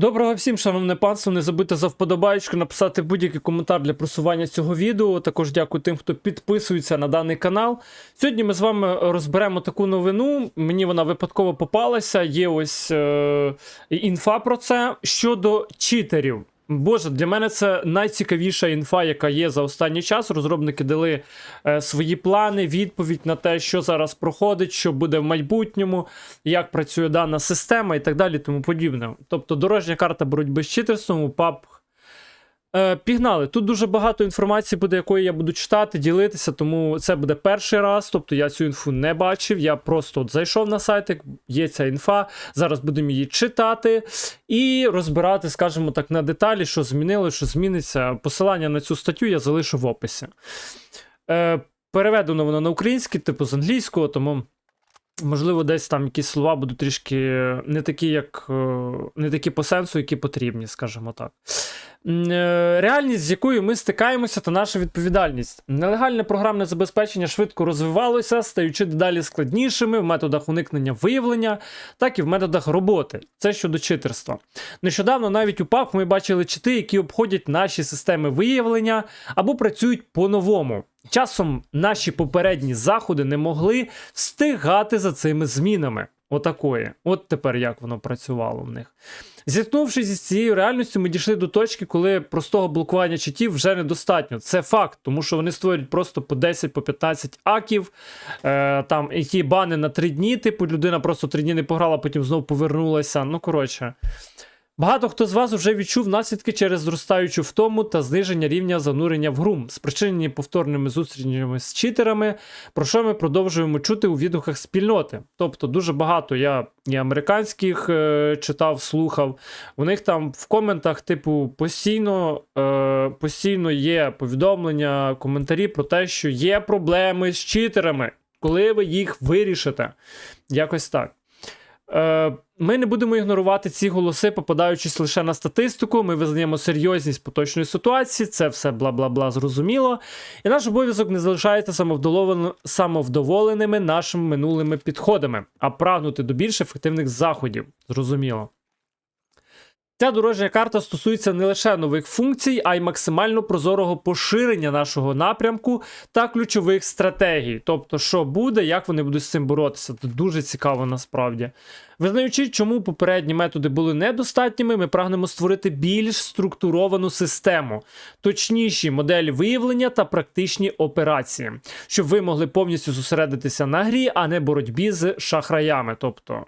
Доброго всім, шановне панство. Не забудьте за вподобайку, написати будь-який коментар для просування цього відео. Також дякую тим, хто підписується на даний канал. Сьогодні ми з вами розберемо таку новину. Мені вона випадково попалася. Є ось е, інфа про це щодо читерів. Боже, для мене це найцікавіша інфа, яка є за останній час. Розробники дали е, свої плани, відповідь на те, що зараз проходить, що буде в майбутньому, як працює дана система і так далі, тому подібне. Тобто дорожня карта боротьби з читерством у PUBG Е, Пігнали. Тут дуже багато інформації буде, якої я буду читати, ділитися, тому це буде перший раз. Тобто я цю інфу не бачив. Я просто от зайшов на сайт, є ця інфа. Зараз будемо її читати і розбирати, скажімо так, на деталі, що змінило, що зміниться. Посилання на цю статтю я залишу в описі. Е, Переведено воно на український, типу з англійського, тому. Можливо, десь там якісь слова будуть трішки не такі, як е, не такі по сенсу, які потрібні, скажімо так. Е, Реальність, з якою ми стикаємося, та наша відповідальність. Нелегальне програмне забезпечення швидко розвивалося, стаючи дедалі складнішими в методах уникнення виявлення, так і в методах роботи. Це щодо читерства. Нещодавно навіть у ПАП ми бачили чити, які обходять наші системи виявлення або працюють по-новому. Часом наші попередні заходи не могли встигати за цими змінами. Отакої. От тепер як воно працювало в них. Зіткнувшись із цією реальністю, ми дійшли до точки, коли простого блокування читів вже недостатньо. Це факт, тому що вони створюють просто по 10 по 15 аків, е, там які бани на 3 дні. Типу, людина просто 3 дні не пограла, потім знову повернулася. Ну, коротше. Багато хто з вас вже відчув наслідки через зростаючу втому та зниження рівня занурення в гру, спричинені повторними зустрічами з читерами, про що ми продовжуємо чути у відгуках спільноти. Тобто, дуже багато я і американських е, читав, слухав. У них там в коментах, типу, постійно, е, постійно є повідомлення, коментарі про те, що є проблеми з читерами, коли ви їх вирішите. Якось так. Е, Ми не будемо ігнорувати ці голоси, попадаючись лише на статистику. Ми визнаємо серйозність поточної ситуації, це все бла бла бла зрозуміло. І наш обов'язок не залишається самовдоволен- самовдоволеними нашими минулими підходами, а прагнути до більш ефективних заходів. Зрозуміло. Ця дорожня карта стосується не лише нових функцій, а й максимально прозорого поширення нашого напрямку та ключових стратегій. Тобто, що буде, як вони будуть з цим боротися. Це дуже цікаво насправді. Визнаючи, чому попередні методи були недостатніми, ми прагнемо створити більш структуровану систему, точніші моделі виявлення та практичні операції, щоб ви могли повністю зосередитися на грі, а не боротьбі з шахраями, тобто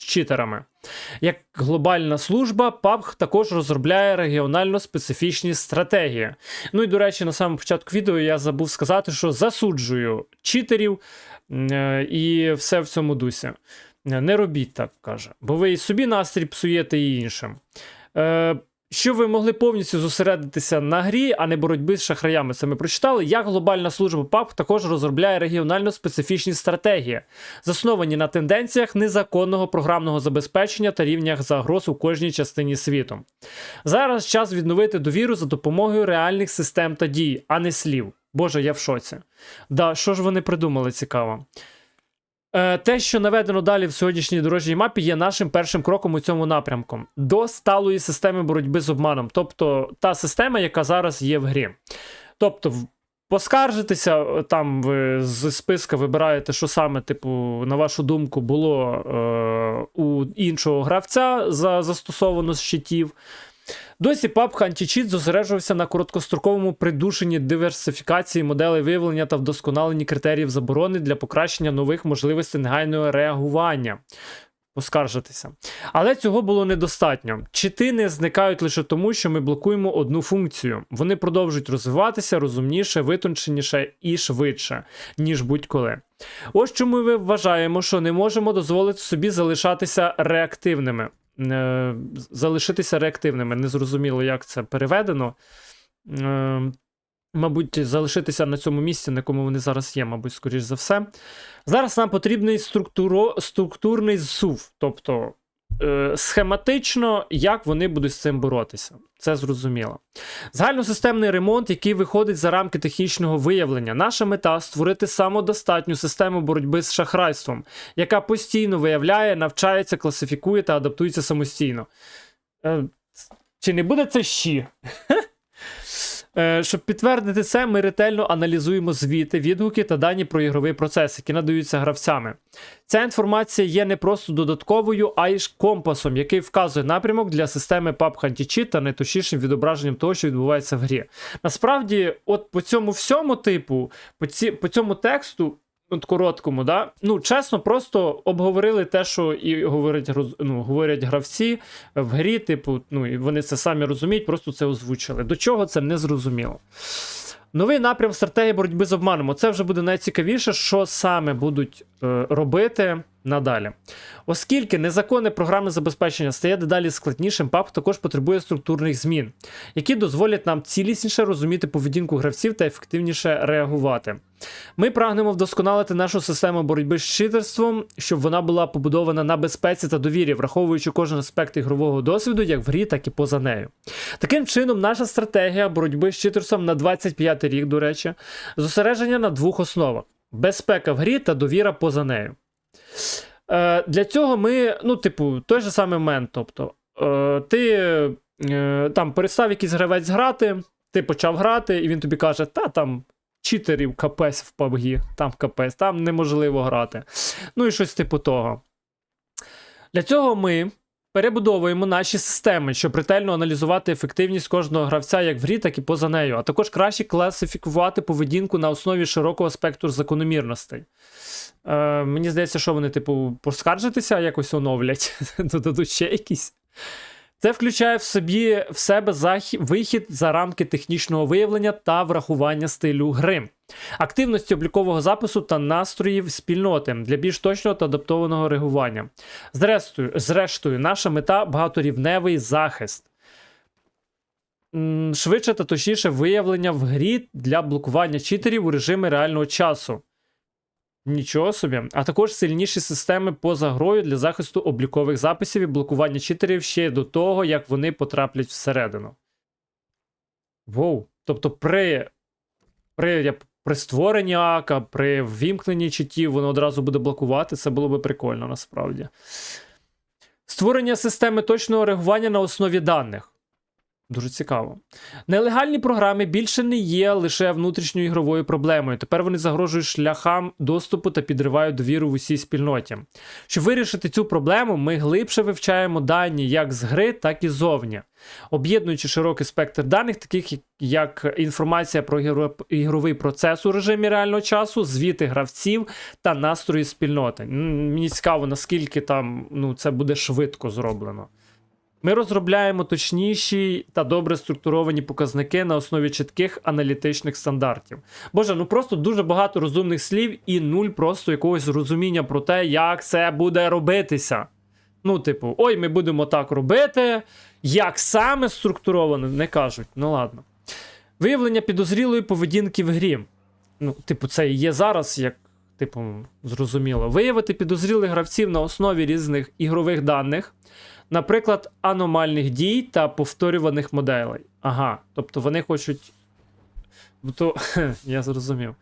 читерами. Як глобальна служба, PUBG також розробляє регіонально специфічні стратегії. Ну і до речі, на самому початку відео я забув сказати, що засуджую читерів е, і все в цьому дусі. Е, Не робіть так, каже, бо ви і собі настрій псуєте і іншим. Е, щоб ви могли повністю зосередитися на грі, а не боротьбі з шахраями. Це ми прочитали. Як глобальна служба PUBG також розробляє регіонально специфічні стратегії, засновані на тенденціях незаконного програмного забезпечення та рівнях загроз у кожній частині світу. Зараз час відновити довіру за допомогою реальних систем та дій, а не слів. Боже, я в шоці. Да, що ж вони придумали цікаво? Е, Те, що наведено далі в сьогоднішній дорожній мапі, є нашим першим кроком у цьому напрямку до сталої системи боротьби з обманом, тобто та система, яка зараз є в грі. Тобто, поскаржитися, е, там ви з списка вибираєте, що саме, типу, на вашу думку, було е, у іншого гравця за застосовано з щитів. Досі PUBG Anti-Cheat зосереджувався на короткостроковому придушенні диверсифікації моделей виявлення та вдосконаленні критеріїв заборони для покращення нових можливостей негайного реагування. Поскаржитися. Але цього було недостатньо. Чити не зникають лише тому, що ми блокуємо одну функцію. Вони продовжують розвиватися розумніше, витонченіше і швидше, ніж будь-коли. Ось чому ми вважаємо, що не можемо дозволити собі залишатися реактивними. Е, залишитися реактивними. Незрозуміло, як це переведено. Е, мабуть, залишитися на цьому місці, на якому вони зараз є, мабуть, скоріш за все. Зараз нам потрібний структуро, структурний зсув, тобто схематично, як вони будуть з цим боротися. Це зрозуміло. Загальносистемний ремонт, який виходить за рамки технічного виявлення. Наша мета створити самодостатню систему боротьби з шахрайством, яка постійно виявляє, навчається, класифікує та адаптується самостійно. Е, Чи не буде це щі? Е, Щоб підтвердити це, ми ретельно аналізуємо звіти, відгуки та дані про ігровий процес, які надаються гравцями. Ця інформація є не просто додатковою, а й компасом, який вказує напрямок для системи PUBG Anti-Cheat та найточнішим відображенням того, що відбувається в грі. Насправді, от по цьому всьому типу, по, ці, по цьому тексту. От короткому, да? ну чесно, просто обговорили те, що і говорять ну, говорять гравці в грі, типу, ну і вони це самі розуміють, просто це озвучили. До чого це не зрозуміло. Новий напрям стратегії боротьби з обманом. Це вже буде найцікавіше, що саме будуть е, робити надалі. Оскільки незаконне програмне забезпечення стає дедалі складнішим, ПАП також потребує структурних змін, які дозволять нам цілісніше розуміти поведінку гравців та ефективніше реагувати. Ми прагнемо вдосконалити нашу систему боротьби з читерством, щоб вона була побудована на безпеці та довірі, враховуючи кожен аспект ігрового досвіду, як в грі, так і поза нею. Таким чином, наша стратегія боротьби з читерством на 25 рік, до речі, зосередження на двох основах: безпека в грі та довіра поза нею. Е, для цього ми, ну, типу, той же самий момент. Тобто, е, ти е, там перестав якийсь гравець грати, ти почав грати, і він тобі каже, та там читерів капець в PUBG, там капець, там неможливо грати. Ну і щось типу того. Для цього ми перебудовуємо наші системи, щоб ретельно аналізувати ефективність кожного гравця як в грі, так і поза нею, а також краще класифікувати поведінку на основі широкого спектру закономірностей. Е, мені здається, що вони, типу, поскаржитися якось оновлять, додадуть ще якісь. Це включає в собі в себе захі... вихід за рамки технічного виявлення та врахування стилю гри, активності облікового запису та настроїв спільноти для більш точного та адаптованого реагування. Зрештою, зрештою, наша мета багаторівневий захист. Швидше та точніше виявлення в грі для блокування читерів у режимі реального часу. Нічого собі. А також сильніші системи поза грою для захисту облікових записів і блокування читерів ще до того, як вони потраплять всередину. Воу. Тобто при, при, я- при створенні ака, при ввімкненні читів, воно одразу буде блокувати. Це було би прикольно насправді. Створення системи точного реагування на основі даних. Дуже цікаво. Нелегальні програми більше не є лише внутрішньою ігровою проблемою. Тепер вони загрожують шляхам доступу та підривають довіру в усій спільноті. Щоб вирішити цю проблему, ми глибше вивчаємо дані як з гри, так і зовні, об'єднуючи широкий спектр даних, таких як- інформація про ігровий процес у режимі реального часу, звіти гравців та настрої спільноти. Мені цікаво, наскільки там ну, це буде швидко зроблено. Ми розробляємо точніші та добре структуровані показники на основі чітких аналітичних стандартів. Боже, ну просто дуже багато розумних слів і нуль просто якогось розуміння про те, як це буде робитися. Ну, типу, ой, ми будемо так робити. Як саме структуровано, не кажуть. Ну ладно. Виявлення підозрілої поведінки в грі. Ну, типу, це і є зараз, як, типу, зрозуміло. Виявити підозрілих гравців на основі різних ігрових даних наприклад, аномальних дій та повторюваних моделей. Ага, тобто вони хочуть. То, я зрозумів.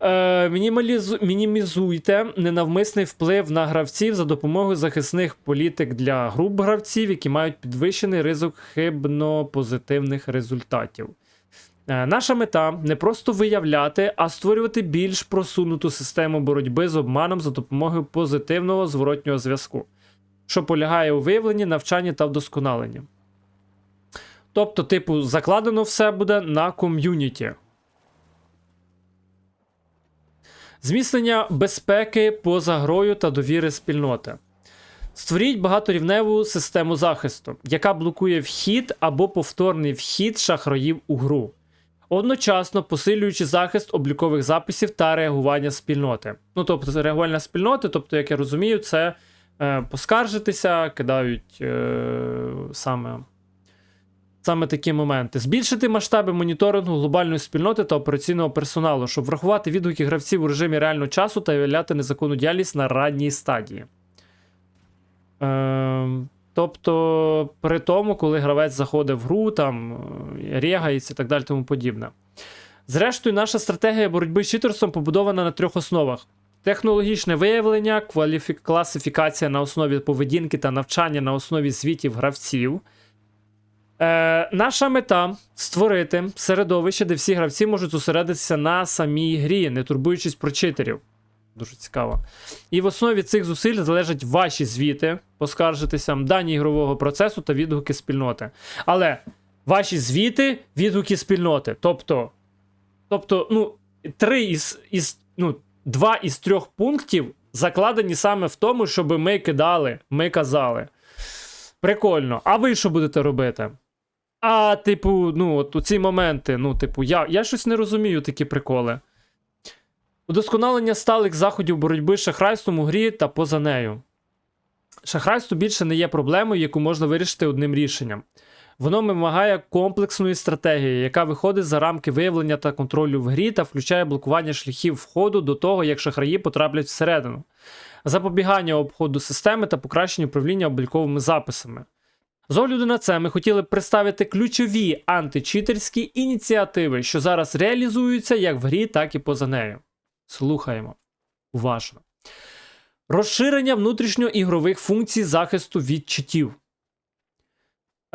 Е, мінімалізу... Мінімізуйте ненавмисний вплив на гравців за допомогою захисних політик для груп гравців, які мають підвищений ризик хибно-позитивних результатів. Е, Наша мета не просто виявляти, а створювати більш просунуту систему боротьби з обманом за допомогою позитивного зворотнього зв'язку що полягає у виявленні, навчанні та вдосконаленні. Тобто, типу, закладено все буде на ком'юніті. Зміцнення безпеки поза грою та довіри спільноти. Створіть багаторівневу систему захисту, яка блокує вхід або повторний вхід шахраїв у гру, одночасно посилюючи захист облікових записів та реагування спільноти. Ну, тобто, реагування спільноти, тобто, як я розумію, це поскаржитися, кидають е, саме, саме такі моменти. Збільшити масштаби моніторингу глобальної спільноти та операційного персоналу, щоб врахувати відгуки гравців у режимі реального часу та виявляти незаконну діяльність на ранній стадії. Е, тобто, при тому, коли гравець заходить в гру, там е, регається і так далі, тому подібне. Зрештою, наша стратегія боротьби з читерством побудована на трьох основах: технологічне виявлення, кваліфі... класифікація на основі поведінки та навчання на основі звітів гравців. Е, наша мета створити середовище, де всі гравці можуть зосередитися на самій грі, не турбуючись про читерів. Дуже цікаво. І в основі цих зусиль залежать ваші звіти, поскаржитися, дані ігрового процесу та відгуки спільноти. Але ваші звіти, відгуки спільноти. Тобто, тобто ну, три із, із, ну, два із трьох пунктів закладені саме в тому, щоб ми кидали, ми казали. Прикольно. А ви що будете робити? А, типу, ну, от у ці моменти, ну, типу, я, я щось не розумію такі приколи. Удосконалення сталих заходів боротьби з шахрайством у грі та поза нею. Шахрайство більше не є проблемою, яку можна вирішити одним рішенням. Воно вимагає комплексної стратегії, яка виходить за рамки виявлення та контролю в грі та включає блокування шляхів входу до того, як шахраї потраплять всередину, запобігання обходу системи та покращення управління обліковими записами. З огляду на це ми хотіли представити ключові античитерські ініціативи, що зараз реалізуються як в грі, так і поза нею. Слухаємо. Уважно. Розширення внутрішньоігрових функцій захисту від читів.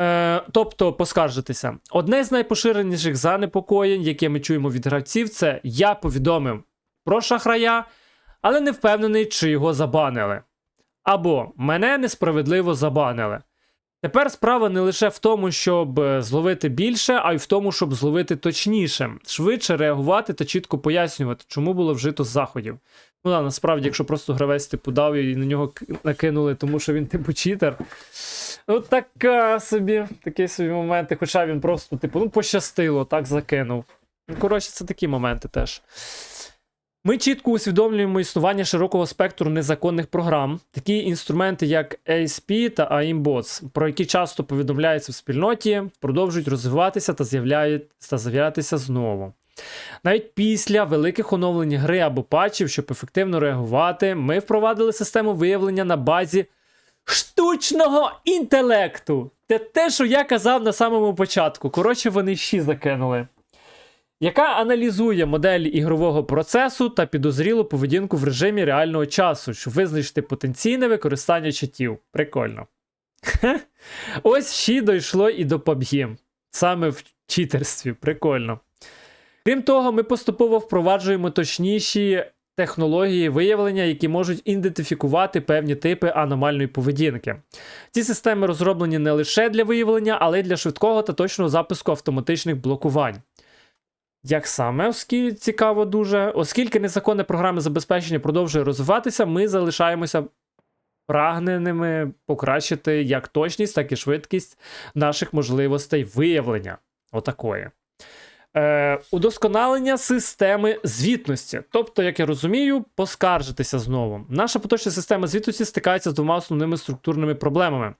Е, тобто, поскаржитися. Одне з найпоширеніших занепокоєнь, яке ми чуємо від гравців, це я повідомив про шахрая, але не впевнений, чи його забанили. Або мене несправедливо забанили. Тепер справа не лише в тому, щоб е, зловити більше, а й в тому, щоб зловити точніше, швидше реагувати та чітко пояснювати, чому було вжито заходів. Ну да, насправді, якщо просто гравець типу дав і на нього накинули, тому що він типу читер. Ну, така собі, такі собі моменти, хоча він просто, типу, ну, пощастило, так закинув. Ну, коротше, це такі моменти теж. Ми чітко усвідомлюємо існування широкого спектру незаконних програм, такі інструменти, як ASP та AIMBOTS, про які часто повідомляються в спільноті, продовжують розвиватися та з'являтися знову. Навіть після великих оновлень гри або патчів, щоб ефективно реагувати, ми впровадили систему виявлення на базі штучного інтелекту. Це те, що я казав на самому початку. Коротше, вони ще закинули яка аналізує моделі ігрового процесу та підозрілу поведінку в режимі реального часу, щоб визначити потенційне використання чатів. Прикольно. Ось ще дійшло і до PUBG. Саме в читерстві. Прикольно. Крім того, ми поступово впроваджуємо точніші технології виявлення, які можуть ідентифікувати певні типи аномальної поведінки. Ці системи розроблені не лише для виявлення, але й для швидкого та точного запуску автоматичних блокувань. Як саме, оскільки цікаво дуже, оскільки незаконне програми забезпечення продовжує розвиватися, ми залишаємося прагненими покращити як точність, так і швидкість наших можливостей виявлення. Отакої. Е, удосконалення системи звітності. Тобто, як я розумію, поскаржитися знову. Наша поточна система звітності стикається з двома основними структурними проблемами.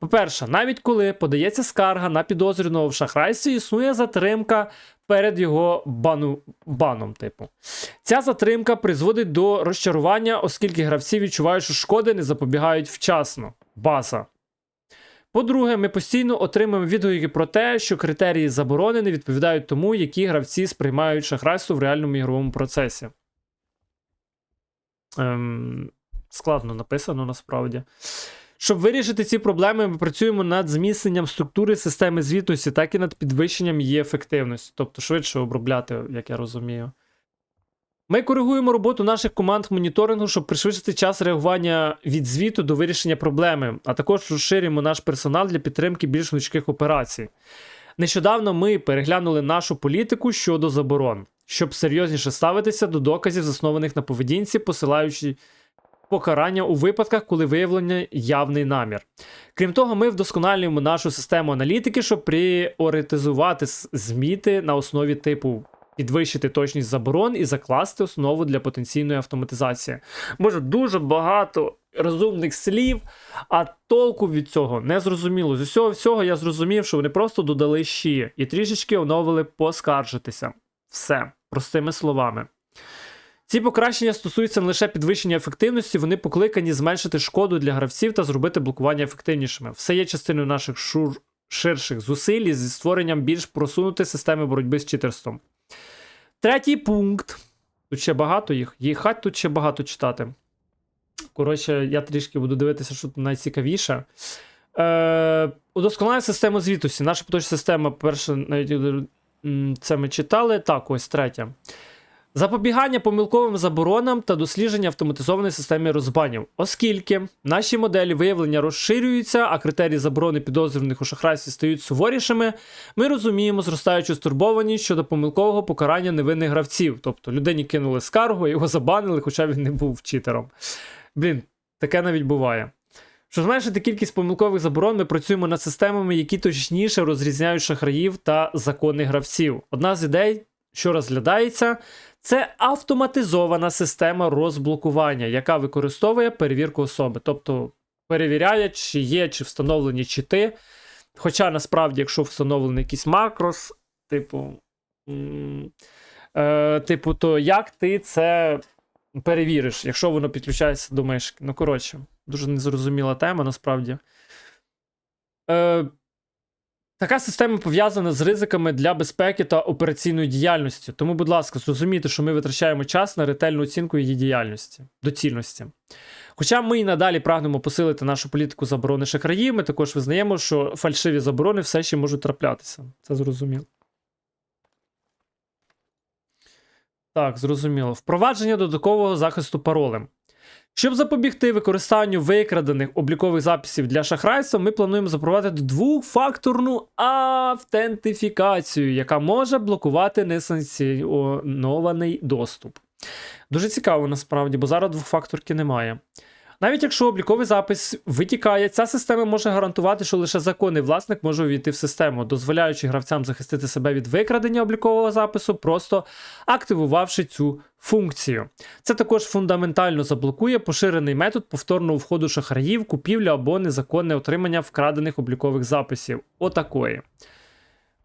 По-перше, навіть коли подається скарга на підозрюваного в шахрайстві, існує затримка перед його бану, баном. Типу. Ця затримка призводить до розчарування, оскільки гравці відчувають, що шкоди не запобігають вчасно. База. По-друге, ми постійно отримуємо відгуки про те, що критерії заборони не відповідають тому, які гравці сприймають шахрайство в реальному ігровому процесі. Ем, складно написано насправді. Щоб вирішити ці проблеми, ми працюємо над зміцненням структури системи звітності, так і над підвищенням її ефективності, тобто швидше обробляти, як я розумію. Ми коригуємо роботу наших команд моніторингу, щоб пришвидшити час реагування від звіту до вирішення проблеми, а також розширюємо наш персонал для підтримки більш гнучких операцій. Нещодавно ми переглянули нашу політику щодо заборон, щоб серйозніше ставитися до доказів, заснованих на поведінці, посилаючи покарання у випадках, коли виявлено явний намір. Крім того, ми вдосконалюємо нашу систему аналітики, щоб пріоритизувати зміти на основі типу. Підвищити точність заборон і закласти основу для потенційної автоматизації. Може, дуже багато розумних слів, а толку від цього не зрозуміло. З усього всього я зрозумів, що вони просто додали щі і трішечки оновили поскаржитися. Все, простими словами. Ці покращення стосуються не лише підвищення ефективності, вони покликані зменшити шкоду для гравців та зробити блокування ефективнішими. Все є частиною наших шур... ширших зусиль зі створенням більш просунутої системи боротьби з читерством. Третій пункт. Тут ще багато їх. Їхать тут ще багато читати. Коротше, я трішки буду дивитися, що тут найцікавіше. Е, удосконалення системи звітності. Наша поточна система, перше, навіть це ми читали. Так, ось третя. Запобігання помилковим заборонам та дослідження автоматизованої системи розбанів, оскільки наші моделі виявлення розширюються, а критерії заборони підозрюваних у шахрайстві стають суворішими, ми розуміємо зростаючу стурбованість щодо помилкового покарання невинних гравців. Тобто людині кинули скаргу, його забанили, хоча він не був читером. Блін, таке навіть буває. Щоб зменшити кількість помилкових заборон, ми працюємо над системами, які точніше розрізняють шахраїв та законних гравців. Одна з ідей, що розглядається, це автоматизована система розблокування, яка використовує перевірку особи. Тобто перевіряє, чи є, чи встановлені чити. Хоча насправді, якщо встановлений якийсь макрос, типу, е, типу, то як ти це перевіриш, якщо воно підключається до мишки? Ну, коротше, дуже незрозуміла тема насправді. Е, Така система пов'язана з ризиками для безпеки та операційної діяльності. Тому, будь ласка, зрозумійте, що ми витрачаємо час на ретельну оцінку її діяльності, доцільності. Хоча ми і надалі прагнемо посилити нашу політику заборони шахраїв, ми також визнаємо, що фальшиві заборони все ще можуть траплятися. Це зрозуміло. Так, зрозуміло. Впровадження додаткового захисту паролем. Щоб запобігти використанню викрадених облікових записів для шахрайства, ми плануємо запровадити двофакторну автентифікацію, яка може блокувати несанкціонований доступ. Дуже цікаво насправді, бо зараз двохфакторки немає. Навіть якщо обліковий запис витікає, ця система може гарантувати, що лише законний власник може увійти в систему, дозволяючи гравцям захистити себе від викрадення облікового запису, просто активувавши цю функцію. Це також фундаментально заблокує поширений метод повторного входу шахраїв, купівля або незаконне отримання вкрадених облікових записів. Отакої.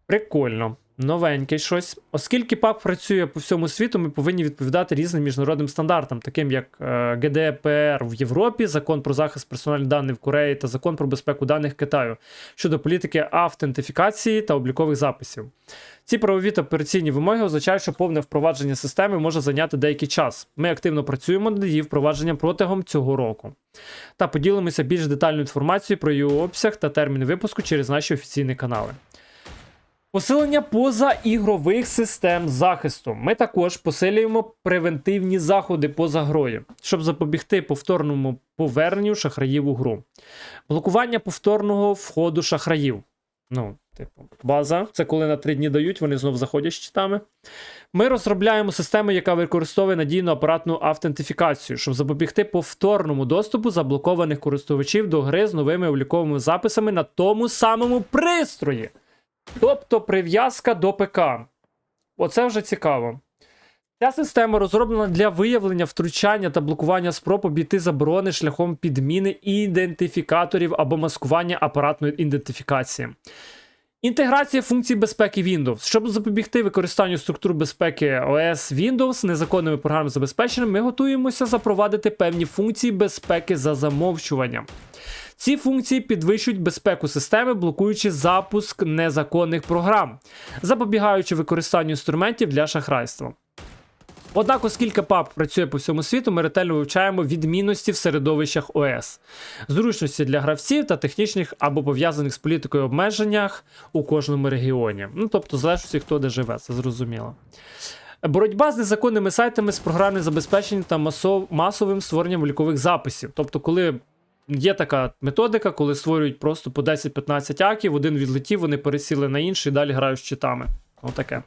Прикольно. Новеньке щось. Оскільки ПАП працює по всьому світу, ми повинні відповідати різним міжнародним стандартам, таким як е, GDPR в Європі, закон про захист персональних даних в Кореї та закон про безпеку даних Китаю щодо політики автентифікації та облікових записів. Ці правові та операційні вимоги означають, що повне впровадження системи може зайняти деякий час. Ми активно працюємо над її впровадженням протягом цього року. Та поділимося більш детальною інформацією про її обсяг та термін випуску через наші офіційні канали. Посилення позаігрових систем захисту. Ми також посилюємо превентивні заходи поза грою, щоб запобігти повторному поверненню шахраїв у гру. Блокування повторного входу шахраїв. Ну, типу, база. Це коли на три дні дають, вони знов заходять з читами. Ми розробляємо систему, яка використовує надійну апаратну автентифікацію, щоб запобігти повторному доступу заблокованих користувачів до гри з новими обліковими записами на тому самому пристрої. Тобто прив'язка до ПК. Оце вже цікаво. Ця система розроблена для виявлення втручання та блокування спроб обійти заборони шляхом підміни ідентифікаторів або маскування апаратної ідентифікації. Інтеграція функцій безпеки Windows. Щоб запобігти використанню структур безпеки OS Windows незаконними програмами забезпеченням, ми готуємося запровадити певні функції безпеки за замовчуванням. Ці функції підвищують безпеку системи, блокуючи запуск незаконних програм, запобігаючи використанню інструментів для шахрайства. Однак, оскільки ПАП працює по всьому світу, ми ретельно вивчаємо відмінності в середовищах ОС, зручності для гравців та технічних або пов'язаних з політикою обмеженнях у кожному регіоні. Ну тобто, залежить, хто де живе, це зрозуміло. Боротьба з незаконними сайтами з програмним забезпеченням та масов... масовим створенням лікових записів. Тобто, коли є така методика, коли створюють просто по 10-15 аків, один відлетів, вони пересіли на інший і далі грають з читами. Отаке.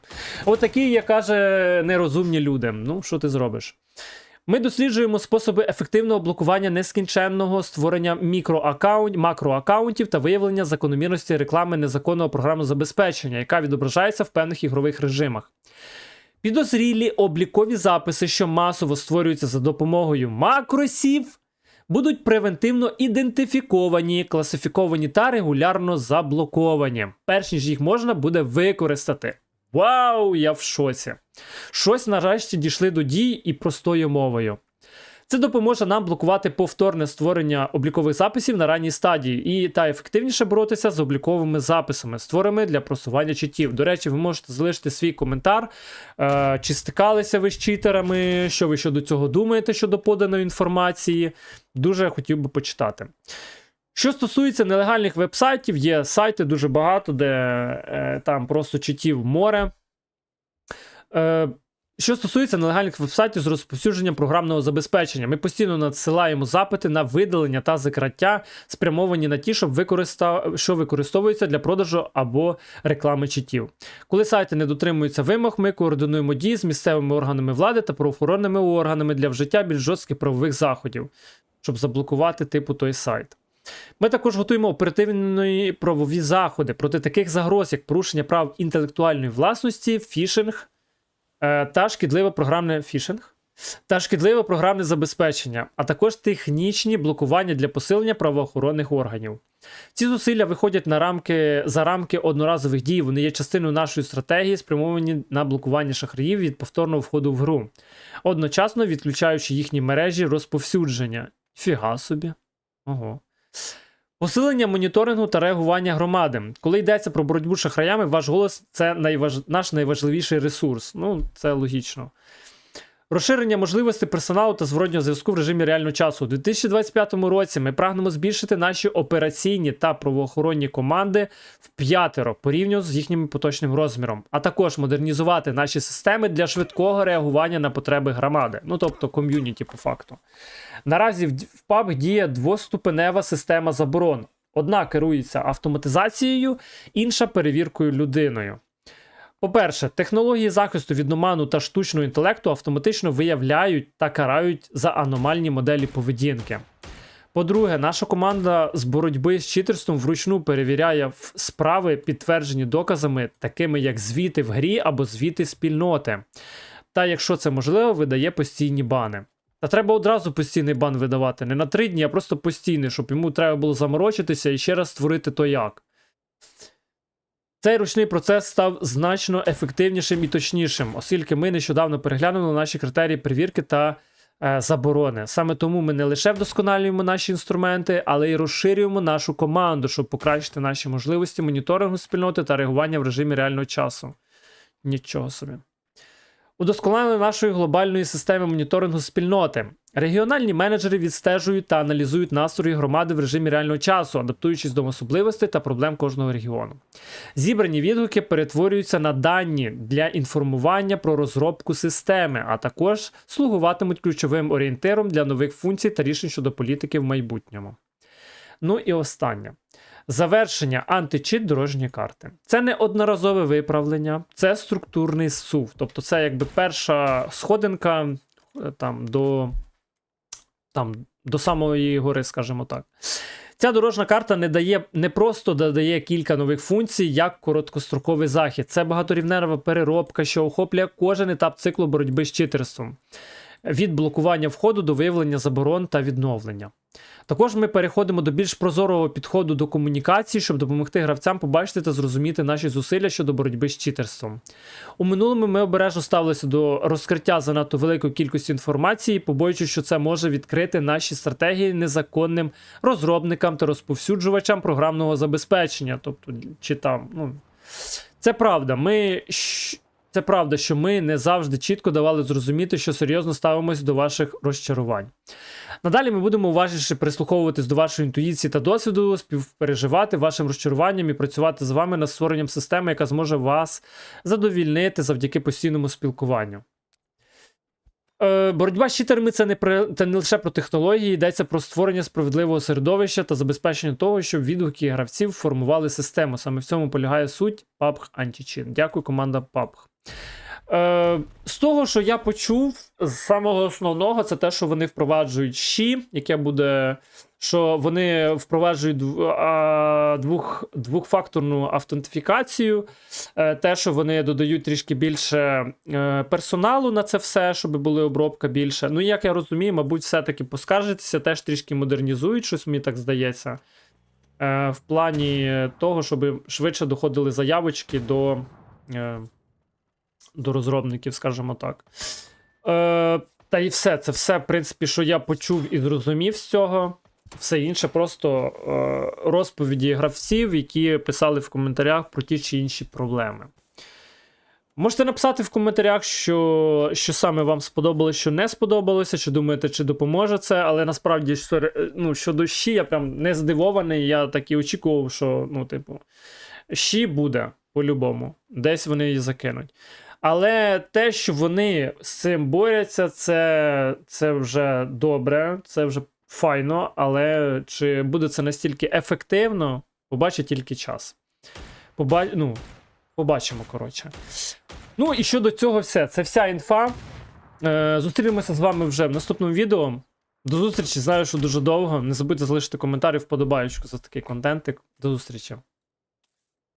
Отакі, як каже, нерозумні люди. Ну, що ти зробиш? Ми досліджуємо способи ефективного блокування нескінченного створення мікроаккаунт, макроаккаунтів та виявлення закономірності реклами незаконного програмного забезпечення, яка відображається в певних ігрових режимах. Підозрілі облікові записи, що масово створюються за допомогою макросів, будуть превентивно ідентифіковані, класифіковані та регулярно заблоковані, перш ніж їх можна буде використати. Вау, я в шоці! Щось нарешті дійшли до дій і простою мовою. Це допоможе нам блокувати повторне створення облікових записів на ранній стадії і та ефективніше боротися з обліковими записами, створеними для просування читів. До речі, ви можете залишити свій коментар, е, чи стикалися ви з читерами, що ви щодо цього думаєте щодо поданої інформації. Дуже хотів би почитати. Що стосується нелегальних вебсайтів, є сайти дуже багато, де е, там просто читів море. Е, що стосується нелегальних вебсайтів з розповсюдженням програмного забезпечення, ми постійно надсилаємо запити на видалення та закриття, спрямовані на ті, щоб використа... що використовуються для продажу або реклами читів. Коли сайти не дотримуються вимог, ми координуємо дії з місцевими органами влади та правоохоронними органами для вжиття більш жорстких правових заходів, щоб заблокувати типу той сайт. Ми також готуємо оперативні правові заходи проти таких загроз, як порушення прав інтелектуальної власності, фішинг та шкідливе програмне фішинг. Та шкідливе програмне забезпечення, а також технічні блокування для посилення правоохоронних органів. Ці зусилля виходять на рамки за рамки одноразових дій. Вони є частиною нашої стратегії, спрямовані на блокування шахраїв від повторного входу в гру, одночасно відключаючи їхні мережі розповсюдження. Фіга собі. Ого. Посилення моніторингу та реагування громади. Коли йдеться про боротьбу з шахраями, ваш голос це найваж... наш найважливіший ресурс. Ну, це логічно. Розширення можливостей персоналу та зворотнього зв'язку в режимі реального часу. У 2025 році ми прагнемо збільшити наші операційні та правоохоронні команди в п'ятеро порівняно з їхнім поточним розміром, а також модернізувати наші системи для швидкого реагування на потреби громади, ну тобто ком'юніті по факту. Наразі в PUBG діє двоступенева система заборон. Одна керується автоматизацією, інша перевіркою людиною. По-перше, технології захисту від оману та штучного інтелекту автоматично виявляють та карають за аномальні моделі поведінки. По-друге, наша команда з боротьби з читерством вручну перевіряє справи, підтверджені доказами, такими як звіти в грі або звіти спільноти. Та, якщо це можливо, видає постійні бани. Та треба одразу постійний бан видавати, не на три дні, а просто постійний, щоб йому треба було заморочитися і ще раз створити то як. Цей ручний процес став значно ефективнішим і точнішим, оскільки ми нещодавно переглянули наші критерії перевірки та е, заборони. Саме тому ми не лише вдосконалюємо наші інструменти, але й розширюємо нашу команду, щоб покращити наші можливості моніторингу спільноти та реагування в режимі реального часу. Нічого собі. Удосконалення нашої глобальної системи моніторингу спільноти. Регіональні менеджери відстежують та аналізують настрої громади в режимі реального часу, адаптуючись до особливостей та проблем кожного регіону. Зібрані відгуки перетворюються на дані для інформування про розробку системи, а також слугуватимуть ключовим орієнтиром для нових функцій та рішень щодо політики в майбутньому. Ну і останнє. Завершення античит дорожньої карти. Це не одноразове виправлення, це структурний сув. Тобто, це якби перша сходинка е, там, до, там, до самої гори, скажімо так. Ця дорожна карта не дає не просто додає кілька нових функцій, як короткостроковий захід. Це багаторівнева переробка, що охоплює кожен етап циклу боротьби з читерством. Від блокування входу до виявлення заборон та відновлення. Також ми переходимо до більш прозорого підходу до комунікації, щоб допомогти гравцям побачити та зрозуміти наші зусилля щодо боротьби з читерством. У минулому ми обережно ставилися до розкриття занадто великої кількості інформації, побоюючись, що це може відкрити наші стратегії незаконним розробникам та розповсюджувачам програмного забезпечення. Тобто, чи там, ну. Це правда. Ми. Це правда, що ми не завжди чітко давали зрозуміти, що серйозно ставимось до ваших розчарувань. Надалі ми будемо уважніше прислуховуватись до вашої інтуїції та досвіду, співпереживати вашим розчаруванням і працювати з вами над створенням системи, яка зможе вас задовільнити завдяки постійному спілкуванню. Е, боротьба з читерами це не, про, це не лише про технології, йдеться про створення справедливого середовища та забезпечення того, щоб відгуки гравців формували систему. Саме в цьому полягає суть PUBG Anti-Cheat. Дякую, команда PUBG. Е, з того, що я почув, з самого основного, це те, що вони впроваджують щі, яке буде. Що вони впроваджують двох, двохфакторну автентифікацію, е, те, що вони додають трішки більше е, персоналу на це все, щоб були обробка більше. Ну, як я розумію, мабуть, все-таки поскаржитися, теж трішки модернізують, щось мені так здається. Е, в плані того, щоб швидше доходили заявочки до. Е, до розробників, скажімо так. Е, Та і все, це все, в принципі, що я почув і зрозумів з цього. Все інше просто е, розповіді гравців, які писали в коментарях про ті чи інші проблеми. Можете написати в коментарях, що, що саме вам сподобалось, що не сподобалося, чи думаєте, чи допоможе це, але насправді е, ну, щодо щі, я прям не здивований. Я так і очікував, що, ну, типу, щі буде по-любому. Десь вони її закинуть. Але те, що вони з цим борються, це, це вже добре, це вже файно, але чи буде це настільки ефективно, побачить тільки час. Поба... Ну, побачимо, коротше. Ну і щодо цього, все. Це вся інфа. Е, зустрінемося з вами вже в наступному відео. До зустрічі. Знаю, що дуже довго. Не забудьте залишити коментарі, вподобаючку за такий контентик. До зустрічі.